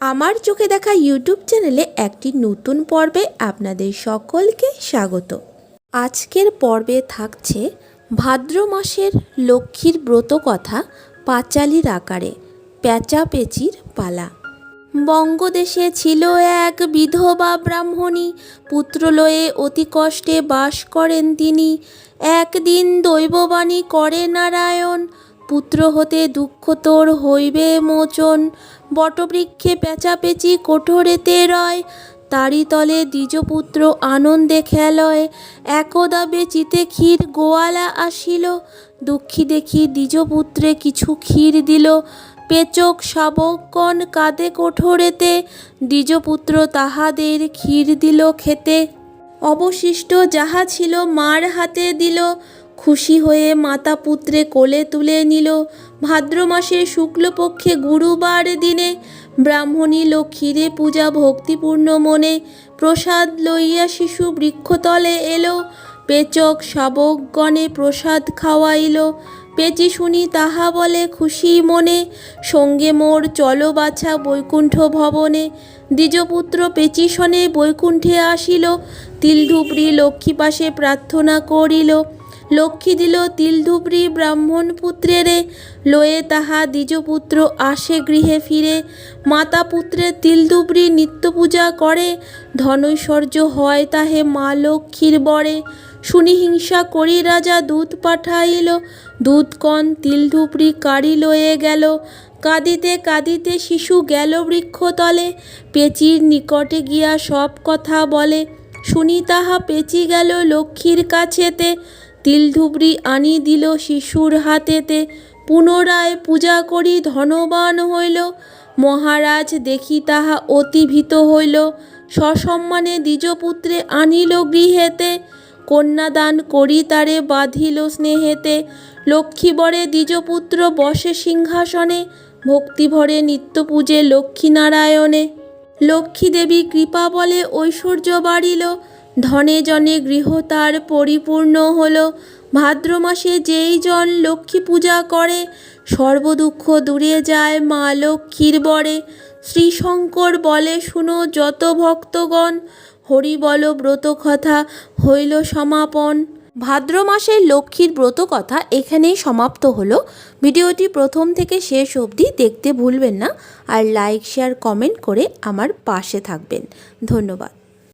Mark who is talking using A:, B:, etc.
A: আমার চোখে দেখা ইউটিউব চ্যানেলে একটি নতুন পর্বে আপনাদের সকলকে স্বাগত। আজকের পর্বে থাকছে ভাদ্র মাসের লক্ষ্মীর ব্রত কথা পাঁচালির আকারে পেঁচির পালা। বঙ্গদেশে ছিল এক বিধবা ব্রাহ্মণী, পুত্রলয়ে অতি কষ্টে বাস করেন তিনি। একদিন দৈববাণী করে নারায়ণ পুত্র হতে দুঃখ তোর হইবে মোচন। বটবৃক্ষে পেঁচাপেচি কোঠরেতে রয়। তারি তলে দ্বিজপুত্র আনন্দে খেলয়। একদা বেচিতে ক্ষীর গোয়ালা আসিল। দুঃখী দেখি দ্বিজপুত্রে কিছু ক্ষীর দিল। পেচক শাবকগণ কাঁদে কোঠরেতে। দ্বিজপুত্র তাহাদের ক্ষীর দিল খেতে অবশিষ্ট যাহা ছিল মার হাতে দিল। খুশি হয়ে মাতা পুত্রে কোলে তুলে নিল। ভাদ্র মাসের শুক্লপক্ষে গুরুবার দিনে ব্রাহ্মণী লক্ষ্মীরে পূজা ভক্তিপূর্ণ মনে প্রসাদ লইয়া শিশু বৃক্ষতলে এলো। পেচক শাবকগণে প্রসাদ খাওয়াইল। পেচি শুনি তাহা বলে খুশি মনে। সঙ্গে মোর চলো বাছা বৈকুণ্ঠ ভবনে। দ্বিজপুত্র পেচিশনে বৈকুণ্ঠে আসিল। তিলধুবরি লক্ষ্মী পাশে প্রার্থনা করিল। লক্ষ্মী দিল তিলধুবরি ব্রাহ্মণ পুত্রেরে, লয়ে তাহা দ্বিজপুত্র আসে গৃহে ফিরে। মাতা পুত্রের তিলধুবরি নিত্য পূজা করে, ধনৈশ্বর্য হয় তাহে মা লক্ষ্মীর বরে। শুনি হিংসা করি রাজা দুধ পাঠাইল দূতকণ তিলধুবরি কাড়ি লয়ে গেল। কাঁদিতে কাঁদিতে শিশু গেল বৃক্ষতলে, পেচির নিকটে গিয়া সব কথা বলে। শুনি তাহা পেচি গেল লক্ষ্মীর কাছেতে তিলধুবরি আনি দিল শিশুর হাতেতে, পুনরায় পূজা করি ধনবান হইল। মহারাজ দেখি তাহা অতিভীত হইল। সসম্মানে দ্বিজপুত্রে আনিল গৃহেতে। কন্যাদান করি তারে বাঁধিল স্নেহেতে। লক্ষ্মীবরে দ্বিজপুত্র বসে সিংহাসনে। ভক্তিভরে নিত্য পূজে লক্ষ্মীনারায়ণে। লক্ষ্মী দেবী কৃপা বলে ঐশ্বর্য বাড়িল। ধনে জনে গৃহ তার পরিপূর্ণ হল। ভাদ্র মাসে যেই জন লক্ষ্মী পূজা করে, সর্বদুঃখ দূরে যায় মা লক্ষ্মীর বরে। শ্রীশঙ্কর বলে, শুনো যত ভক্তগণ, হরি বল ব্রত কথা হইল সমাপন। ভাদ্র মাসের লক্ষ্মীর ব্রত কথা এখানেই সমাপ্ত হলো। ভিডিওটি প্রথম থেকে শেষ অবধি দেখতে ভুলবেন না, আর লাইক, শেয়ার, কমেন্ট করে আমার পাশে থাকবেন। ধন্যবাদ।